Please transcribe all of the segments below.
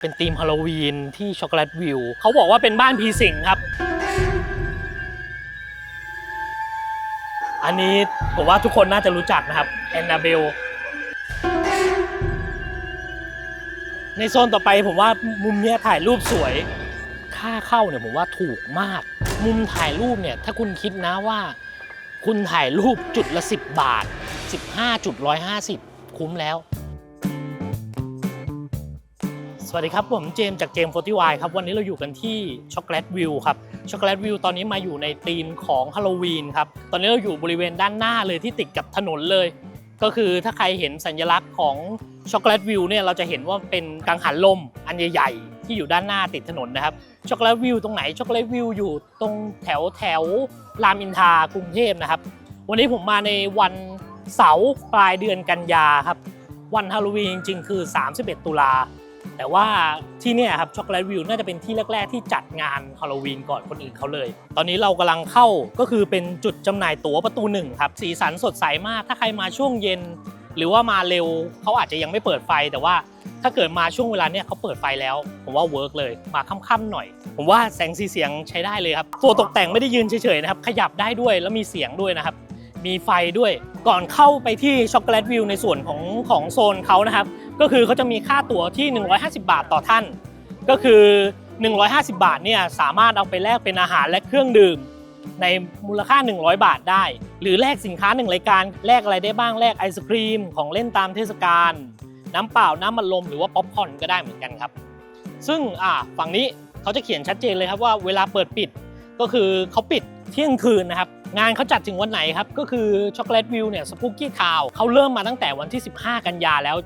เป็นธีมฮาโลวีนที่ช็อกโกแลตวิว เขาบอกว่าเป็นบ้านผีสิงครับ อันนี้ผมว่าทุกคนน่าจะรู้จักนะครับแอนนาเบล ในโซนต่อไปผมว่ามุมเนี้ยถ่ายรูปสวย ค่าเข้าเนี่ยผมว่าถูกมาก มุมถ่ายรูปเนี่ยถ้าคุณคิดนะว่า คุณถ่ายรูปจุดละ 10 บาท 15จุด150 คุ้มแล้ว สวัสดีครับ ผมเจมจากเจมส์40 y ครับ วันนี้เราอยู่กันที่ช็อกโกแลตวิวครับช็อกโกแลตวิวตอนนี้มาอยู่ในธีมของฮาโลวีนครับ ตอนนี้เราอยู่บริเวณด้านหน้าเลยที่ติดกับถนนเลย ก็คือถ้าใครเห็นสัญลักษณ์ของช็อกโกแลตวิวเนี่ยเราจะเห็นว่าเป็นกังหันลมอันใหญ่ๆ ที่อยู่ด้านหน้าติดถนนนะครับช็อกโกแลตวิวตรงไหนช็อกโกแลตวิวอยู่ตรงแถวแถวรามอินทรากรุงเทพนะครับ วันนี้ผมมาในวันเสาร์ปลายเดือนกันยาครับวันฮาโลวีนจริงๆคือ 31 ตุลา แต่ว่าที่นี่ครับช็อกโกแลตวิวน่าจะเป็นที่แรก ๆ ที่จัดงานฮาโลวีนก่อนคนอื่นเขาเลย ตอนนี้เรากำลังเข้าก็คือเป็นจุดจำหน่ายตั๋วประตูหนึ่งครับ สีสันสดใสมาก ถ้าใครมาช่วงเย็น หรือว่ามาเร็วเขาอาจจะยังไม่เปิดไฟ แต่ว่าถ้าเกิดมาช่วงเวลาเนี่ยเขาเปิดไฟแล้ว ผมว่าเวิร์กเลย มาค่ำๆหน่อย ผมว่าแสงสีเสียงใช้ได้เลยครับตัวตกแต่งไม่ได้ยืนเฉยๆนะครับขยับได้ด้วยแล้วมีเสียงด้วยนะครับ มีไฟด้วยก่อนเข้าไปที่ช็อกโกแลตวิวในส่วนของของโซนเขานะครับ ก็คือเขาจะมีค่าตั๋วที่ 150 บาทต่อท่าน ก็คือ 150 บาทเนี่ยสามารถเอาไปแลกเป็นอาหารและเครื่องดื่ม ในมูลค่า 100 บาทได้ หรือแลกสินค้าหนึ่งรายการแลกอะไรได้บ้างแลกไอศครีม ของเล่นตามเทศกาลน้ำเปล่าน้ำมันลมหรือว่าป๊อปคอร์นก็ได้เหมือนกันครับ ซึ่งอ่าฝั่งนี้เขาจะเขียนชัดเจนเลยครับว่าเวลาเปิดปิดก็คือเขาปิดเที่ยงคืนนะครับ งานเขาจัดถึงวันไหนครับ ก็คือช็อกโกแลตวิวเนี่ยสปูกี้ทาวเขาเริ่มมาตั้งแต่วันที่ 15 กันยาแล้ว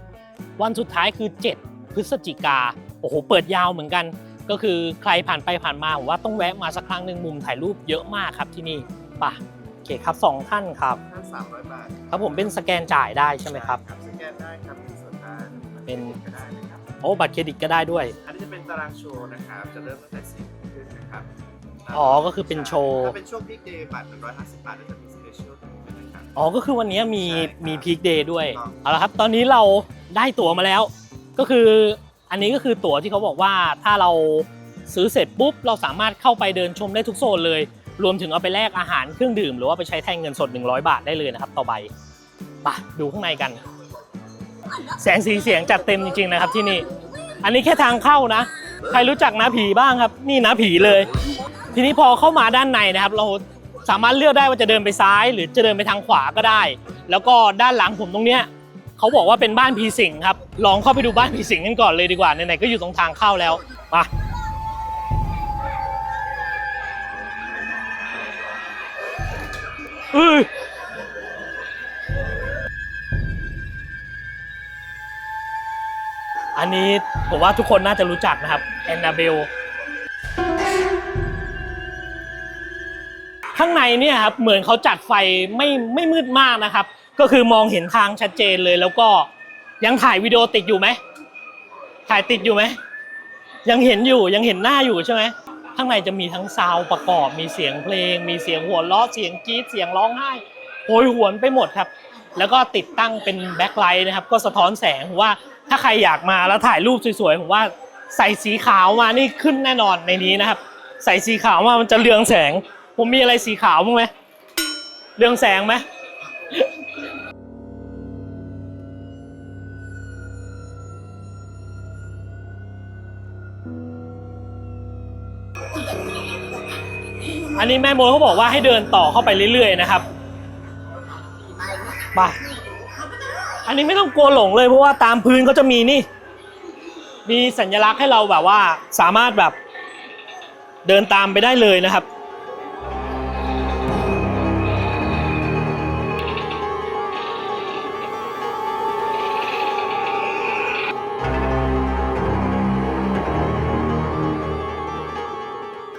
วันสุดท้ายคือ 7 พฤศจิกาโอ้โห เปิดยาวเหมือนกัน ก็คือใครผ่านไปผ่านมาผมว่าต้องแวะมาสักครั้งหนึ่งมุมถ่ายรูปเยอะมากครับที่นี่ป่ะโอเคครับสองท่านครับท่าน300บาทครับผมเป็นสแกนจ่ายได้ใช่ไหมครับ สแกนได้ครับเป็นส่วนต่างเป็นก็ได้นะครับโอ้บัตรเครดิตก็ได้ด้วย อันนี้จะเป็นตารางโชว์นะครับจะเริ่มตั้งแต่4โมงครึ่งนะครับ อ๋อก็คือเป็นโชว์ ถ้าเป็นช่วงพีคเดย์บัตร150บาทก็จะมีสเปเชียลตรงนี้นะครับอ๋อก็คือวันนี้มีใช่ครับมีพีคเดย์ด้วย ถูกต้อง เอาละครับ ตอนนี้เราได้ตั๋วมาแล้ว ก็คืออันนี้ก็คือตั๋วที่เขาบอกว่าถ้าเราซื้อเสร็จปุ๊บ เราสามารถเข้าไปเดินชมได้ทุกโซนเลย รวมถึงเอาไปแลกอาหารเครื่องดื่ม หรือว่าไปใช้แทนเงินสด 100 บาทได้เลยนะครับ ต่อใบไปดูข้างในกัน แสงสีเสียงจัดเต็มจริงๆนะครับที่นี่ อันนี้แค่ทางเข้านะ ใครรู้จักนะผีบ้างครับ นี่นะผีเลย ทีนี้พอเข้ามาด้านในนะครับ เราสามารถเลือกได้ว่าจะเดินไปซ้าย หรือจะเดินไปทางขวาก็ได้ แล้วก็ด้านหลังผมตรงเนี้ยเขาบอกว่าเป็นบ้านผีสิงครับ ลองเข้าไปดูบ้านผีสิงกันก่อนเลยดีกว่าไหนๆก็อยู่ตรงทางเข้าแล้วมาเอ้ยอันนี้ผมว่าทุกคนน่าจะรู้จักนะครับแอนนาเบล ข้างในเนี่ยครับเหมือนเขาจัดไฟไม่ไม่มืดมากนะครับ ก็คือมองเห็นทางชัดเจนเลยแล้วก็ยังถ่ายวิดีโอติดอยู่ไหมถ่ายติดอยู่ไหมยังเห็นอยู่ยังเห็นหน้าอยู่ใช่ไหมข้างในจะมีทั้งซาวด์ประกอบ มีเสียงเพลง มีเสียงหัวเราะเสียงกรี๊ดเสียงร้องไห้โหยหวนไปหมดครับ แล้วก็ติดตั้งเป็นแบ็คไลท์นะครับ ก็สะท้อนแสงผมว่าถ้าใครอยากมาแล้วถ่ายรูปสวยๆผมว่าใส่สีขาวมานี่ขึ้นแน่นอนในนี้นะครับ ใส่สีขาวมามันจะเรืองแสง ผมมีอะไรสีขาวบ้งไหมเรื่องแสงไหมอันนี้แม่โมดเขาบอกว่าให้เดินต่อเข้าไปเรื่อยๆนะครับไปอันนี้ไม่ต้องกลัวหลงเลยเพราะว่าตามพื้นเขาจะมีนี่ มีสัญลักษณ์ให้เราแบบว่าสามารถแบบเดินตามไปได้เลยนะครับ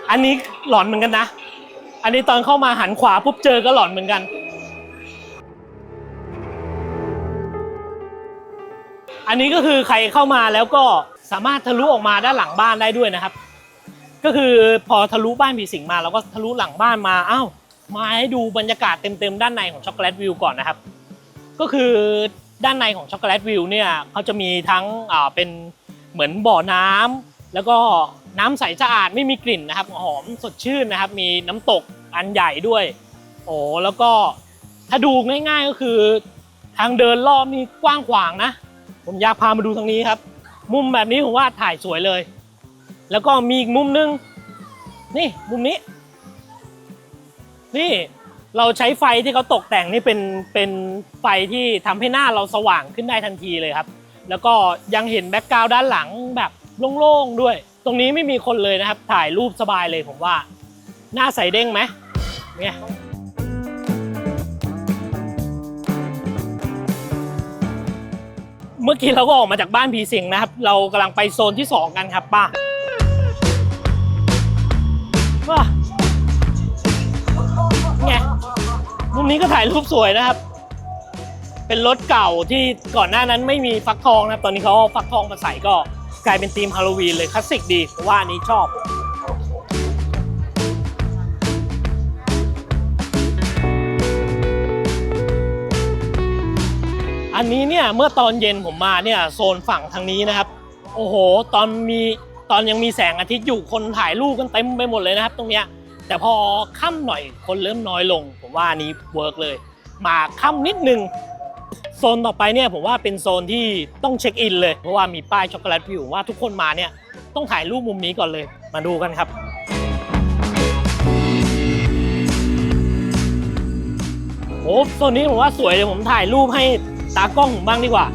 อันนี้หลอนเหมือนกันนะ อันนี้ตอนเข้ามาหันขวาปุ๊บเจอก็หลอนเหมือนกัน อันนี้ก็คือใครเข้ามาแล้วก็สามารถทะลุออกมาด้านหลังบ้านได้ด้วยนะครับ ก็คือพอทะลุบ้านผีสิงมาเราก็ทะลุหลังบ้านมาอ้าวมาให้ดูบรรยากาศเต็มๆด้านในของช็อกโกแลตวิวก่อนนะครับ ก็คือด้านในของช็อกโกแลตวิวเนี่ยเขาจะมีทั้งเป็นเหมือนบ่อน้ำแล้วก็ น้ำใสสะอาดไม่มีกลิ่นนะครับหอมสดชื่นนะครับ มีน้ำตกอันใหญ่ด้วย โอ้แล้วก็ถ้าดูง่ายๆก็คือ ทางเดินรอบนี่กว้างขวางนะ ผมอยากพามาดูทางนี้ครับ มุมแบบนี้ผมว่าถ่ายสวยเลย แล้วก็มีอีกมุมนึง นี่มุมนี้ นี่เราใช้ไฟที่เขาตกแต่งนี่เป็นเป็นไฟที่ทำให้หน้าเราสว่างขึ้นได้ทันทีเลยครับ แล้วก็ยังเห็นแบ็กกราวด์ด้านหลังแบบโล่งๆด้วย ตรงนี้ไม่มีคนเลยนะครับ ถ่ายรูปสบายเลยผมว่า หน้าใสเด้งไหมเนี่ยเมื่อกี้เราก็ออกมาจากบ้านผีสิงนะครับ เรากำลังไปโซนที่ 2 กันครับป้าว้าไงมุมนี้ก็ถ่ายรูปสวยนะครับ เป็นรถเก่าที่ก่อนหน้านั้นไม่มีฟักทองนะครับ ตอนนี้เขาเอาฟักทองมาใส่ก็ กลายเป็นธีมฮาโลวีนเลยคลาสสิกดีว่าอันนี้ชอบอันนี้เนี่ยเมื่อตอนเย็นผมมาเนี่ยโซนฝั่งทางนี้นะครับ โอ้โห ตอนมีตอนยังมีแสงอาทิตย์อยู่คนถ่ายรูปกันเต็มไปหมดเลยนะครับ ตรงเนี้ยแต่พอค่ำหน่อยคนเริ่มน้อยลง ผมว่านนี้เวิร์กเลย มาค่ำนิดนึง โซนต่อไปเนี่ยผมว่าเป็นโซนที่ต้องเช็คอินเลย เพราะว่ามีป้ายช็อกโกแลตวิวว่าทุกคนมาเนี่ยต้องถ่ายรูปมุมนี้ก่อนเลย มาดูกันครับ โอ้โซนนี้ผมว่าสวยเลยผมถ่ายรูปให้ตากล้องผมบ้างดีกว่า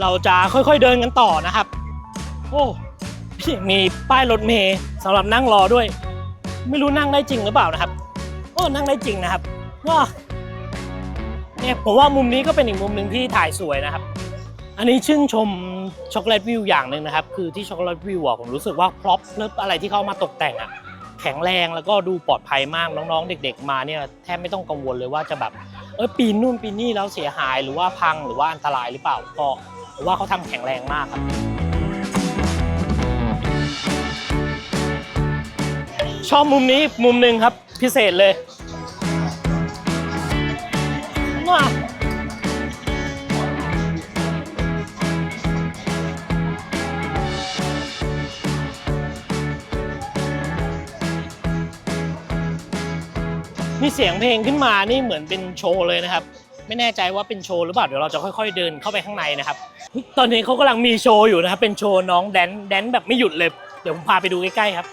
เราจะค่อยๆเดินกันต่อนะครับ โอ้พี่มีป้ายรถเมย์สำหรับนั่งรอด้วย ไม่รู้นั่งได้จริงหรือเปล่านะครับ โอ้นั่งได้จริงนะครับว้าเนี่ยผมว่ามุมนี้ก็เป็นอีกมุมหนึ่งที่ถ่ายสวยนะครับ อันนี้ชื่นชมช็อกโกแลตวิวอย่างหนึ่งนะครับ คือที่ช็อกโกแลตวิวอะผมรู้สึกว่าพร็อพหรืออะไรที่เขาเอามาตกแต่งอะแข็งแรงแล้วก็ดูปลอดภัยมากน้องๆ เด็ก ๆ มาเนี่ยแทบไม่ต้องกังวลเลยว่าจะแบบเออปีนนู่นปีนนี่แล้วเสียหายหรือว่าพังหรือว่าอันตรายหรือเปล่าก็ ผมว่าเขาทำแข็งแรงมากครับ ชอบมุมนี้มุมหนึ่งครับพิเศษเลยว้านี่เสียงเพลงขึ้นมานี่เหมือนเป็นโชว์เลยนะครับ ไม่แน่ใจว่าเป็นโชว์หรือเปล่าเดี๋ยวเราจะค่อยๆเดินเข้าไปข้างในนะครับ ตอนนี้เขากำลังมีโชว์อยู่นะครับ เป็นโชว์น้องแดนแดนแบบไม่หยุดเลย เดี๋ยวผมพาไปดูใกล้ๆครับ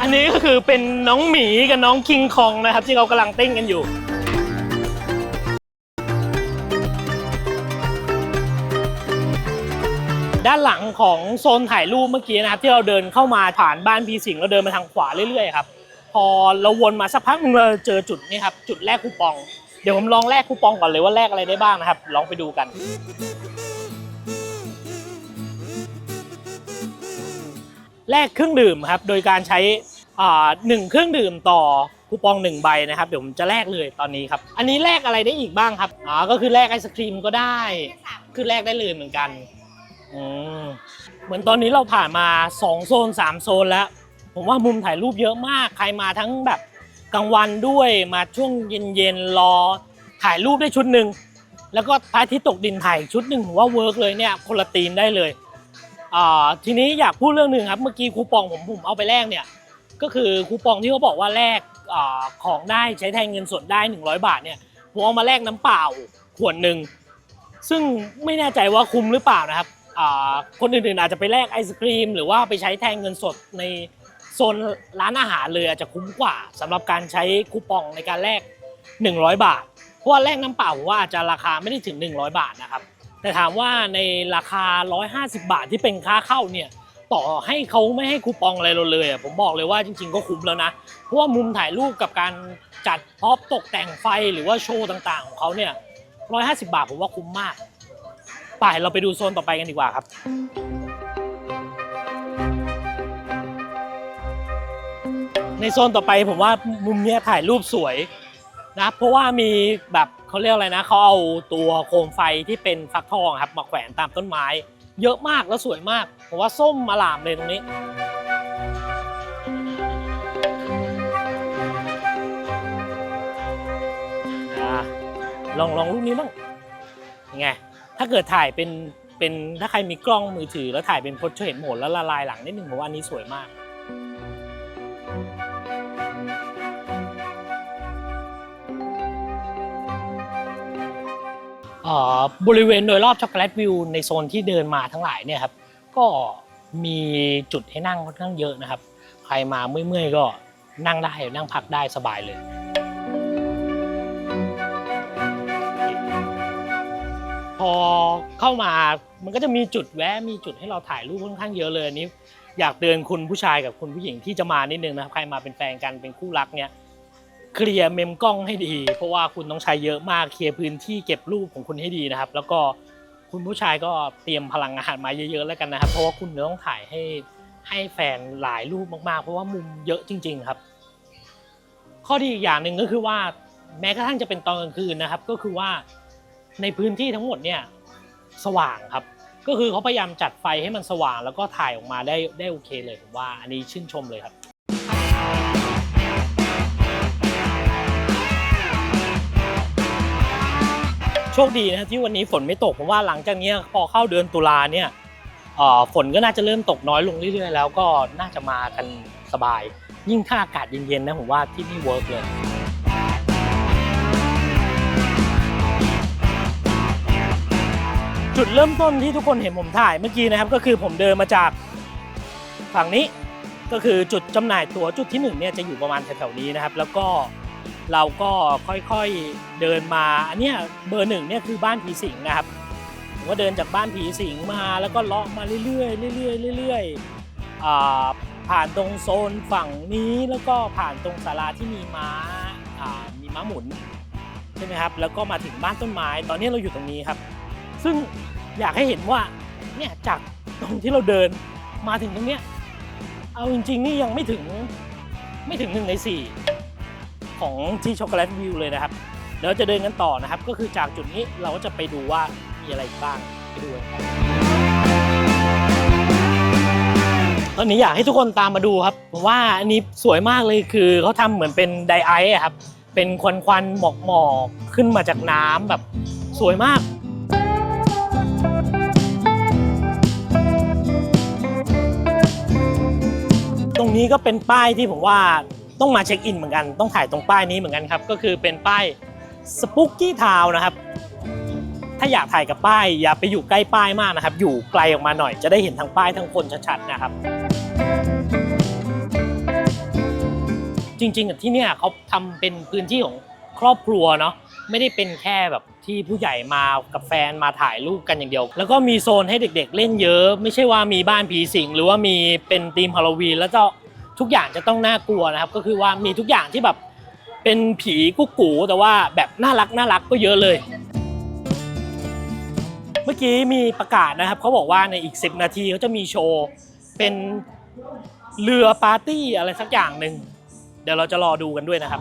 อันนี้ก็คือเป็นน้องหมีกับน้องคิงคองนะครับ ที่เขากำลังเต้นกันอยู่ ด้านหลังของโซนถ่ายรูปเมื่อกี้นะครับ ที่เราเดินเข้ามาผ่านบ้านพีสิงห์เราเดินมาทางขวาเรื่อยๆครับ พอเราวนมาสักพักหนึงเราเจอจุดนี้ครับจุดแรกคูปอง เดี๋ยวผมลองแลกคูปองก่อนเลยว่าแลกอะไรได้บ้างนะครับ ลองไปดูกันแลกเครื่องดื่มครับโดยการใช้อ่าหนึ่งเครื่องดื่มต่อคูปองหนึ่งใบนะครับเดี๋ยวผมจะแลกเลยตอนนี้ครับ อันนี้แลกอะไรได้อีกบ้างครับอ๋อก็คือแลกไอศครีมก็ได้ คือแลกได้เลยเหมือนกันอืมเหมือนตอนนี้เราผ่านมา 2 โซน 3 โซนแล้ว ผมว่ามุมถ่ายรูปเยอะมาก ใครมาทั้งแบบกลางวันด้วยมาช่วงเย็นๆรอถ่ายรูปได้ชุดหนึ่งแล้วก็พระอาทิตย์ตกดินถ่ายชุดหนึ่งผมว่าเวิร์กเลยเนี่ยคนละธีมได้เลยทีนี้อยากพูดเรื่องหนึ่งครับเมื่อกี้คูปองผมผมเอาไปแลกเนี่ยก็คือคูปองที่เขาบอกว่าแลกอของได้ใช้แทนเงินสดได้ 100 บาทเนี่ยผมเอามาแลกน้ำเปล่าขวดหนึ่งซึ่งไม่แน่ใจว่าคุ้มหรือเปล่านะครับคนอื่นๆอาจจะไปแลกไอศครีม หรือว่าไปใช้แทนเงินสดใน โซนร้านอาหารเลยอาจจะคุ้มกว่าสำหรับการใช้คูปองในการแลก100 บาท เพราะว่าแลกน้ำเปล่าผมว่าอาจจะราคาไม่ได้ถึง 100 บาทนะครับ แต่ถามว่าในราคา 150 บาทที่เป็นค่าเข้าเนี่ยต่อให้เขาไม่ให้คูปองอะไรเราเลยผมบอกเลยว่าจริง ๆ ก็คุ้มแล้วนะ เพราะว่ามุมถ่ายรูปกับการจัดพร็อพตกแต่งไฟหรือว่าโชว์ต่างๆ ของเขาเนี่ย150 บาทผมว่าคุ้มมากไปเราไปดูโซนต่อไปกันดีกว่าครับ ในโซนต่อไปผมว่ามุมเนี้ยถ่ายรูปสวยนะเพราะว่ามีแบบเขาเรียกอะไรนะเขาเอาตัวโคมไฟที่เป็นฟักทองครับมาแขวนตามต้นไม้ เยอะมากแล้วสวยมากเพราะว่าส้มอลามเลยตรงนี้ลองลองรูปนี้บ้างยังไงถ้าเกิดถ่ายเป็นเป็นถ้าใครมีกล้องมือถือแล้วถ่ายเป็นพจเห็นโหมดแล้วละลายหลังนิดนึงผมว่าอันนี้สวยมาก บริเวณโดยรอบช็อกโกแลตวิวในโซนที่เดินมาทั้งหลายเนี่ยครับก็มีจุดให้นั่งค่อนข้างเยอะนะครับ ใครมาเมื่อยๆก็นั่งได้นั่งพักได้สบายเลย พอเข้ามามันก็จะมีจุดแวะมีจุดให้เราถ่ายรูปค่อนข้างเยอะเลยอันนี้ อยากเตือนคุณผู้ชายกับคุณผู้หญิงที่จะมานิดนึงนะครับใครมาเป็นแฟนกันเป็นคู่รักเนี่ย เคลียร์เมมกล้องให้ดี เพราะว่าคุณต้องใช้เยอะมากเคลียร์พื้นที่เก็บรูปของคุณให้ดีนะครับ แล้วก็คุณผู้ชายก็เตรียมพลังงานมาเยอะๆแล้วกันนะครับ เพราะว่าคุณต้องถ่ายให้ให้แฟนหลายรูปมากๆ เพราะว่ามุมเยอะจริง ๆ ครับ ข้อดีอีกอย่างหนึ่งก็คือว่าแม้กระทั่งจะเป็นตอนกลางคืนนะครับ ก็คือว่าในพื้นที่ทั้งหมดเนี่ยสว่างครับ ก็คือเขาพยายามจัดไฟให้มันสว่าง แล้วก็ถ่ายออกมาได้ได้โอเคเลยผมว่าอันนี้ชื่นชมเลยครับ ชคดีนะที่วันนี้ฝนไม่ตกเพราะว่าหลังจากนี้พอเข้าเดือนตุลาเนี่ยฝนก็น่าจะเริ่มตกน้อยลงเรื่อยๆแล้วก็น่าจะมากันสบาย ยิ่งถ้าอากาศเย็นๆนะผมว่าที่นี่เวิร์กเลยจุดเริ่มต้นที่ทุกคนเห็นผมถ่ายเมื่อกี้นะครับก็คือผมเดินมาจากฝั่งนี้ก็คือจุดจำหน่ายตั๋วจุดที่หนึ่งเนี่ยจะอยู่ประมาณแถวๆนี้นะครับ แล้วก็ เราก็ค่อยๆเดินมาอันเนี้ยเบอร์หนึ่งเนี่ยคือบ้านผีสิงนะครับผมก็เดินจากบ้านผีสิงมาแล้วก็เลาะมาเรื่อยๆเรื่อยๆเรื่อยๆผ่านตรงโซนฝั่งนี้แล้วก็ผ่านตรงศาลาที่มีม้ามีม้าหมุนใช่ไหมครับแล้วก็มาถึงบ้านต้นไม้ ตอนนี้เราอยู่ตรงนี้ครับ ซึ่งอยากให้เห็นว่าเนี่ยจากตรงที่เราเดินมาถึงตรงเนี้ยเอาจริงๆนี่ยังไม่ถึงไม่ถึงหนึ่งในสี่ ของที่ช็อกโกแลตวิวเลยนะครับเดี๋ยวจะเดินกันต่อนะครับ ก็คือจากจุดนี้เราก็จะไปดูว่ามีอะไรบ้างไปดูกันครับตอนนี้อยากให้ทุกคนตามมาดูครับผมว่าอันนี้สวยมากเลยคือเขาทำเหมือนเป็นไดไอซ์ครับเป็นควันควันหมอกหมอกขึ้นมาจากน้ำแบบสวยมากตรงนี้ก็เป็นป้ายที่ผมว่า ต้องมาเช็คอินเหมือนกัน ต้องถ่ายตรงป้ายนี้เหมือนกันครับ ก็คือเป็นป้ายสปุกกี้ทาวนะครับ ถ้าอยากถ่ายกับป้าย อย่าไปอยู่ใกล้ป้ายมากนะครับ อยู่ไกลออกมาหน่อยจะได้เห็นทั้งป้ายทั้งคนชัดๆนะครับ จริงๆที่เนี่ยเขาทำเป็นพื้นที่ของครอบครัวเนาะไม่ได้เป็นแค่แบบที่ผู้ใหญ่มากับแฟนมาถ่ายรูปกันอย่างเดียว แล้วก็มีโซนให้เด็กๆเล่นเยอะ ไม่ใช่ว่ามีบ้านผีสิงหรือว่ามีเป็นธีมฮาโลวีนแล้วก็ ทุกอย่างจะต้องน่ากลัวนะครับ ก็คือว่ามีทุกอย่างที่แบบเป็นผีกุ๊กกูแต่ว่าแบบน่ารักน่ารักก็เยอะเลย เมื่อกี้มีประกาศนะครับเขาบอกว่าในอีก 10 นาทีเขาจะมีโชว์ เป็นเรือปาร์ตี้อะไรสักอย่างหนึ่งเดี๋ยวเราจะรอดูกันด้วยนะครับ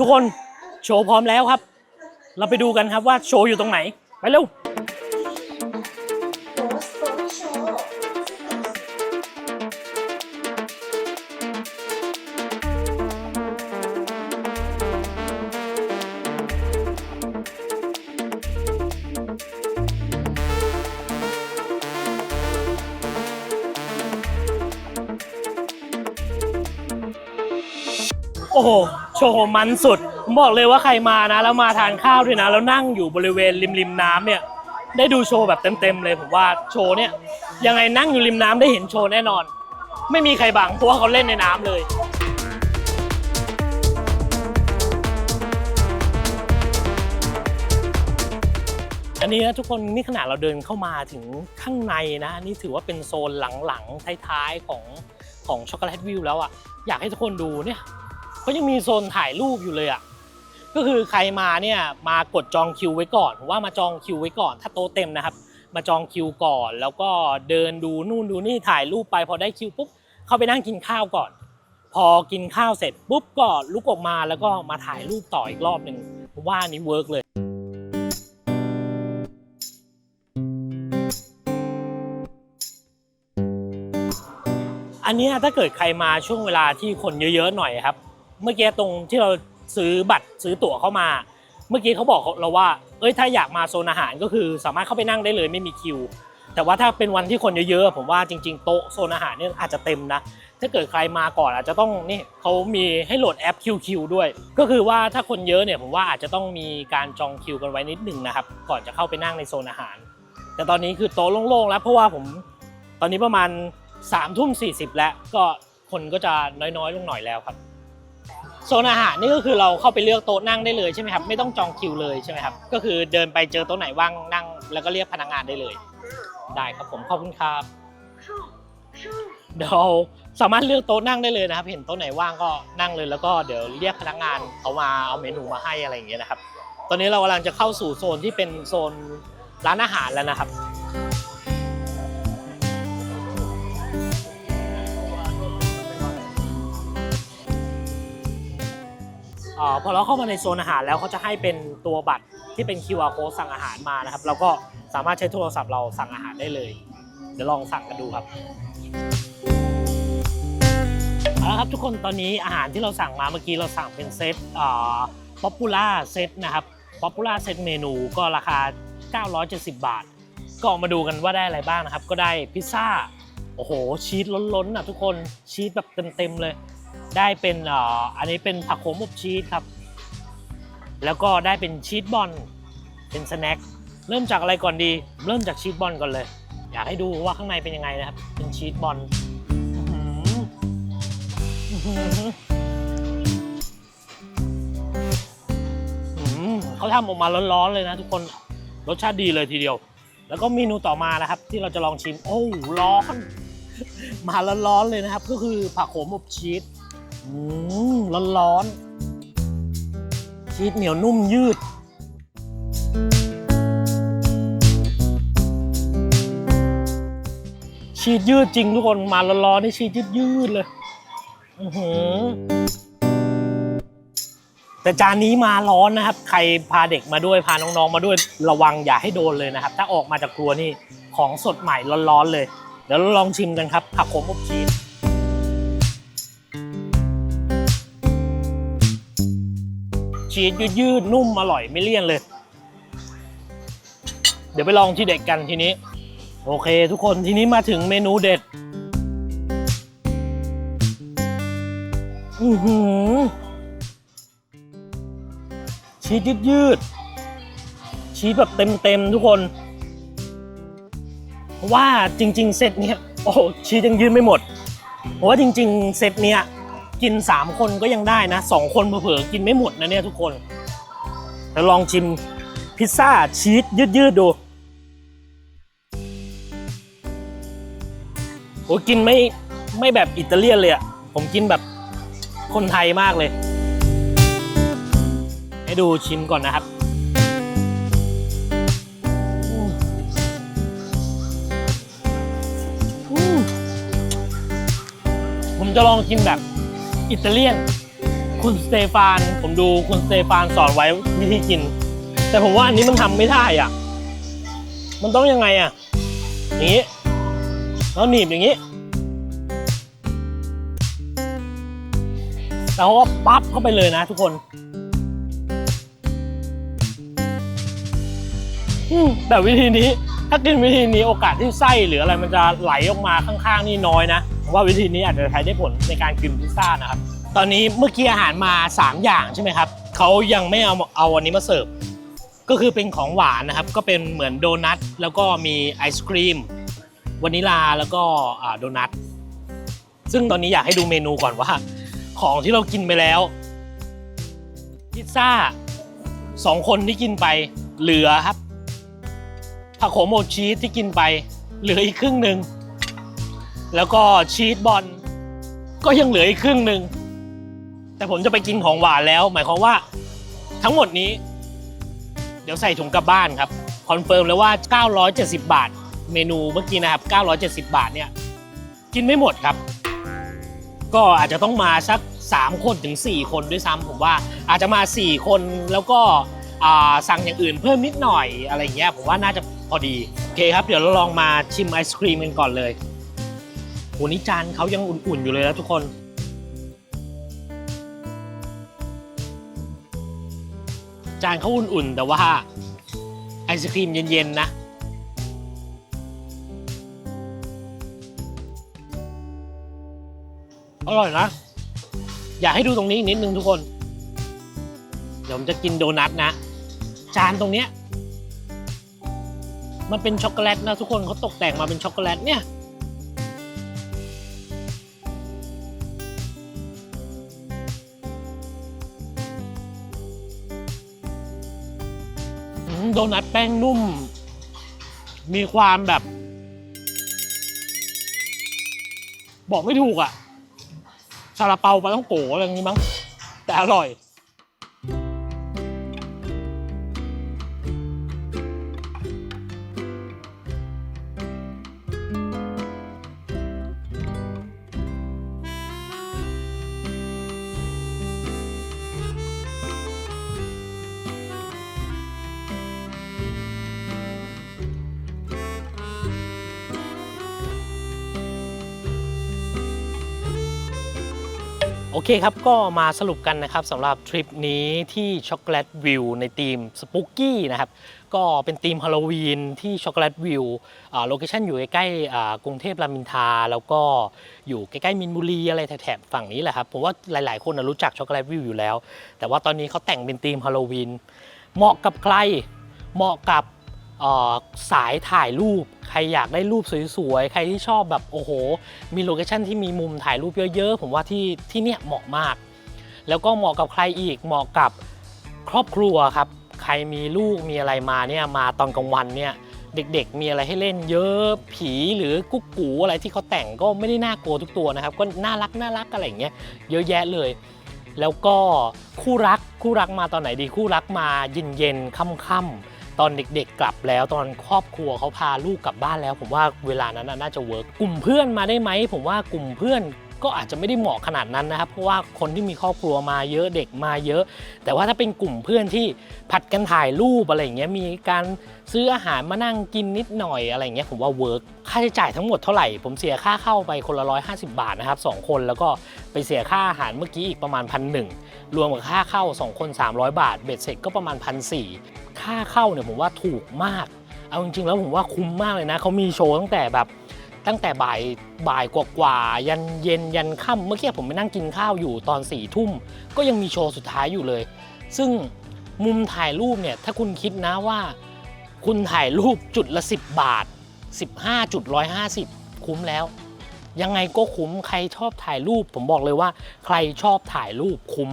ทุกคนโชว์พร้อมแล้วครับ เราไปดูกันครับว่าโชว์อยู่ตรงไหน ไปเร็ว โชว์มันสุด ผมบอกเลยว่าใครมานะ แล้วมาทานข้าวด้วยนะ แล้วนั่งอยู่บริเวณริมริมน้ำเนี่ย ได้ดูโชว์แบบเต็มๆเลยผมว่าโชว์เนี่ยยังไงนั่งอยู่ริมน้ำได้เห็นโชว์แน่นอน ไม่มีใครบังเพราะว่าเขาเล่นในน้ำเลยอันนี้นะทุกคนนี่ขนาดเราเดินเข้ามาถึงข้างในนะนนี่ถือว่าเป็นโซนหลังๆท้ายๆของของช็อกโกแลตวิวแล้วอะอยากให้ทุกคนดูเนี่ย เขายังมีโซนถ่ายรูปอยู่เลยอะก็คือใครมาเนี่ยมากดจองคิวไว้ก่อนว่ามาจองคิวไว้ก่อน ถ้าโต๊ะเต็มนะครับ มาจองคิวก่อน แล้วก็เดินดูนู่นดูนี่ถ่ายรูปไปพอได้คิวปุ๊บเข้าไปนั่งกินข้าวก่อน พอกินข้าวเสร็จปุ๊บก็ลุกออกมาแล้วก็มาถ่ายรูปต่ออีกรอบหนึ่งผมว่านี้เวิร์กเลยอันนี้ถ้าเกิดใครมาช่วงเวลาที่คนเยอะๆหน่อยครับ เมื่อกี้ตรงที่เราซื้อบัตรซื้อตั๋วเข้ามา เมื่อกี้เขาบอกเราว่า เอ้ยถ้าอยากมาโซนอาหารก็คือสามารถเข้าไปนั่งได้เลยไม่มีคิว แต่ว่าถ้าเป็นวันที่คนเยอะๆผมว่าจริง ๆ โต๊ะโซนอาหารเนี่ยอาจจะเต็มนะ ถ้าเกิดใครมาก่อนอาจจะต้องนี่เขามีให้โหลดแอป QQ ด้วย ก็คือว่าถ้าคนเยอะเนี่ยผมว่าอาจจะต้องมีการจองคิวกันไว้นิดหนึ่งนะครับก่อนจะเข้าไปนั่งในโซนอาหาร แต่ตอนนี้คือโต๊ะโล่งๆแล้วเพราะว่าผมตอนนี้ประมาณ3ามทุ่มสีแล้วก็คนก็จะน้อยๆลงหน่อยแล้วครับ โซนอาหารนี่ก็คือเราเข้าไปเลือกโต๊ะนั่งได้เลยใช่ไหมครับไม่ต้องจองคิวเลยใช่ไหมครับก็คือเดินไปเจอโต๊ะไหนว่างนั่ง แล้วก็เรียกพนักงานได้เลย ได้ครับผมขอบคุณครับเดี๋ยวสามารถเลือกโต๊ะนั่งได้เลยนะครับ เห็นโต๊ะไหนว่างก็นั่งเลยแล้วก็เดี๋ยวเรียกพนักงานเขามาเอาเมนูมาให้อะไรอย่างเงี้ยนะครับ ตอนนี้เรากำลังจะเข้าสู่โซนที่เป็นโซนร้านอาหารแล้วนะครับ อพอเราเข้ามาในโซนอาหารแล้วเขาจะให้เป็นตัวบัตรที่เป็น QR code สั่งอาหารมานะครับ เราก็สามารถใช้โทรศัพท์เราสั่งอาหารได้เลย เดี๋ยวลองสั่งกันดูครับเอาละครับทุกคนตอนนี้อาหารที่เราสั่งมาเมื่อกี้เราสั่งเป็นเซตอ่าป๊อปปูล่าเซตนะครับป๊อปปูล่าเซตเมนูก็ราคา 970 บาท ก็มาดูกันว่าได้อะไรบ้างนะครับ ก็ได้พิซซ่า โอ้โห ชีสล้นๆอะทุกคนชีสแบบเต็มๆเลย ได้เป็นอ,อ,อันนี้เป็นผักโขมอบชีสครับ แล้วก็ได้เป็นชีสบอลเป็นสแน็คเริ่มจากอะไรก่อนดี เริ่มจากชีสบอลก่อนเลย อยากให้ดูว่าข้างในเป็นยังไงนะครับ เป็นชีสบอลเขาทำออกมาร้อนๆเลยนะทุกคนรสชาติดีเลยทีเดียว แล้วก็เมนูต่อมานะครับ ที่เราจะลองชิม โอ้ร้อน มาร้อนๆเลยนะครับ ก็คือผักโขมอบชีส อืมร้อนๆชีสเหนียวนุ่มยืด ชีสยืดจริงทุกคนมาร้อนๆนี่ชีสยืดยืดเลยอือหือแต่จานนี้มาร้อนนะครับ ใครพาเด็กมาด้วยพาน้องๆมาด้วยระวังอย่าให้โดนเลยนะครับ ถ้าออกมาจากครัวนี่ของสดใหม่ร้อนๆเลย เดี๋ยวลองชิมกันครับผักโขมอบชีส ชีสยืดๆนุ่มอร่อยไม่เลี่ยนเลย เดี๋ยวไปลองที่เด็ดกันทีนี้ โอเค ทุกคนทีนี้มาถึงเมนูเด็ดอือหือชีสยืดชีสแบบเต็มๆทุกคนเพราะว่าจริง ๆ เซตเนี้ยโอ้ชีสยังยืดไม่หมดเพราะว่าจริง ๆ เซตเนี้ย กิน 3 คนก็ยังได้นะ2คนเผลอๆกินไม่หมดนะเนี่ยทุกคนเดี๋ยวลองชิมพิซซ่าชีสยืดๆดูโอ้กินไม่ไม่แบบอิตาเลียนเลยอะผมกินแบบคนไทยมากเลย ให้ดูชิมก่อนนะครับผมจะลองกินแบบ อิตาเลียน คุณสเตฟาน ผมดูคุณสเตฟานสอนไว้วิธีกิน แต่ผมว่าอันนี้มันทำไม่ได้อะ มันต้องยังไงอะอย่างนี้แล้วหนีบอย่างนี้ แล้วเขาก็ปั๊บเข้าไปเลยนะทุกคนแต่วิธีนี้ถ้ากินวิธีนี้โอกาสที่ไส้หรืออะไรมันจะไหลออกมาข้างๆนี่น้อยนะ ว่าวิธีนี้อาจจะใช้ได้ผลในการกินพิซซ่านะครับ ตอนนี้เมื่อกี้อาหารมา 3 อย่างใช่ไหมครับเขายังไม่เอาเอาอันนี้มาเสิร์ฟก็คือเป็นของหวานนะครับ ก็เป็นเหมือนโดนัทแล้วก็มีไอศครีมวานิลาแล้วก็โดนัทซึ่งตอนนี้อยากให้ดูเมนูก่อนว่า ของที่เรากินไปแล้วพิซซ่าสองคนที่กินไปเหลือครับผักโขมโมชีสที่กินไปเหลืออีกครึ่งหนึ่ง แล้วก็ชีสบอลก็ยังเหลืออีกครึ่งหนึ่ง แต่ผมจะไปกินของหวานแล้ว หมายความว่าทั้งหมดนี้ เดี๋ยวใส่ถุงกลับบ้านครับ คอนเฟิร์มแล้วว่า 970 บาท เมนูเมื่อกี้นะครับ 970 บาทเนี่ย กินไม่หมดครับ ก็อาจจะต้องมาสัก 3 คนถึง 4 คนด้วยซ้ำผมว่าอาจจะมา 4 คนแล้วก็สั่งอย่างอื่นเพิ่มนิดหน่อยอะไรเงี้ยผมว่าน่าจะพอดี โอเคครับ เดี๋ยวเราลองมาชิมไอศครีมกันก่อนเลย หนี่จานเขายังอุ่นๆอยู่เลยนะทุกคน จานเขาอุ่นๆ แต่ว่าไอศครีมเย็นๆนะอร่อยนะ อยากให้ดูตรงนี้อีกนิดนึงทุกคน เดี๋ยวผมจะกินโดนัทนะ จานตรงเนี้ยมันเป็นช็อกโกแลตนะทุกคนเขาตกแต่งมาเป็นช็อกโกแลตเนี่ย โดนัทแป้งนุ่ม มีความแบบ บอกไม่ถูกอะ่ะซาลาเปาปลาต้องโกอะไรอย่างนี้มั้งแต่อร่อย อเคครับ ก็มาสรุปกันนะครับสำหรับทริปนี้ที่ช็อกโกแลตวิวในทีมสปุกกี้นะครับ ก็เป็นทีมฮาโลวีนที่ช็อกโกแลตวิวโลเคชันอยู่ใกล้ๆกรุงเทพรามินทา แล้วก็อยู่ใกล้ๆมินบุรีอะไรแถบฝั่งนี้แหละครับ ผมว่าหลายๆ คนรู้จักช็อกโกแลตวิวอยู่แล้ว แต่ว่าตอนนี้เขาแต่งเป็นทีมฮาโลวีนเหมาะกับใครเหมาะกับ สายถ่ายรูป ใครอยากได้รูปสวยๆ ใครที่ชอบแบบโอ้โห มีโลเคชั่นที่มีมุมถ่ายรูปเยอะๆ ผมว่าที่ที่เนี่ยเหมาะมาก แล้วก็เหมาะกับใครอีก เหมาะกับครอบครัวครับ ใครมีลูกมีอะไรมาเนี่ย มาตอนกลางวันเนี่ยเด็กๆ มีอะไรให้เล่นเยอะผีหรือกุ๊กกูอะไรที่เขาแต่งก็ไม่ได้น่ากลัวทุกตัวนะครับ ก็น่ารักน่ารักอะไรอย่างเงี้ยเยอะแยะเลย แล้วก็คู่รักคู่รักมาตอนไหนดีคู่รักมาเย็นๆค่ำๆ ตอนเด็กๆกลับแล้วตอนครอบครัวเขาพาลูกกลับบ้านแล้ว ผมว่าเวลานั้นน่ะน่าจะเวิร์กกลุ่มเพื่อนมาได้ไหมผมว่ากลุ่มเพื่อน ก็อาจจะไม่ได้เหมาะขนาดนั้นนะครับ เพราะว่าคนที่มีครอบครัวมาเยอะเด็กมาเยอะ แต่ว่าถ้าเป็นกลุ่มเพื่อนที่ผัดกันถ่ายรูปอะไรอย่างเงี้ยมีการซื้ออาหารมานั่งกินนิดหน่อยอะไรอย่างเงี้ยผมว่าเวิร์กค่าใช้จ่ายทั้งหมดเท่าไหร่ ผมเสียค่าเข้าไปคนละ150บาทนะครับสองคนแล้วก็ไปเสียค่าอาหารเมื่อกี้อีกประมาณพันหนึ่งรวมกับค่าเข้า 2 คน 300 บาท เบ็ดเสร็จก็ประมาณพันสค่าเข้าเนี่ยผมว่าถูกมาก เอาจริงๆแล้วผมว่าคุ้มมากเลยนะเขามีโชว์ตั้งแต่แบบ ตั้งแต่บ่ายบ่ายกว่าๆยันเย็นยันค่ำเมื่อกี้ผมไปนั่งกินข้าวอยู่ตอนสี่ทุ่มก็ยังมีโชว์สุดท้ายอยู่เลย ซึ่งมุมถ่ายรูปเนี่ยถ้าคุณคิดนะว่า คุณถ่ายรูปจุดละ 10 บาท 15จุด150 คุ้มแล้ว ยังไงก็คุ้มใครชอบถ่ายรูป ผมบอกเลยว่า ใครชอบถ่ายรูปคุ้ม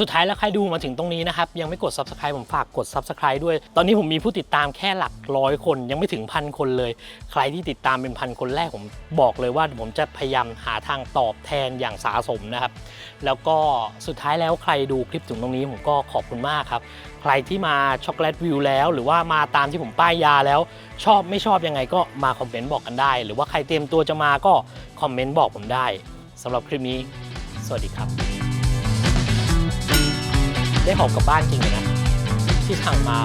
สุดท้ายแล้วใครดูมาถึงตรงนี้นะครับ ยังไม่กด subscribe ผมฝากกด subscribe ด้วย ตอนนี้ผมมีผู้ติดตามแค่หลักร้อยคนยังไม่ถึงพันคนเลย ใครที่ติดตามเป็นพันคนแรกผมบอกเลยว่าผมจะพยายามหาทางตอบแทนอย่างสาสมนะครับ แล้วก็สุดท้ายแล้วใครดูคลิปถึงตรงนี้ผมก็ขอบคุณมากครับ ใครที่มาช็อกโกแลตวิวแล้ว หรือว่ามาตามที่ผมป้ายยาแล้ว ชอบไม่ชอบยังไงก็มาคอมเมนต์บอกกันได้ หรือว่าใครเตรียมตัวจะมาก็คอมเมนต์บอกผมได้สำหรับคลิปนี้ สวัสดีครับ ได้หอบกลับบ้านจริงเลยนะ ที่สั่งมา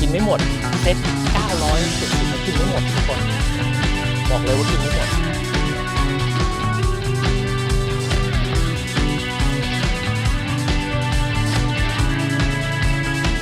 กินไม่หมดเซ็ต970กินไม่หมดทุกคน บอกเลยว่ากินไม่หมด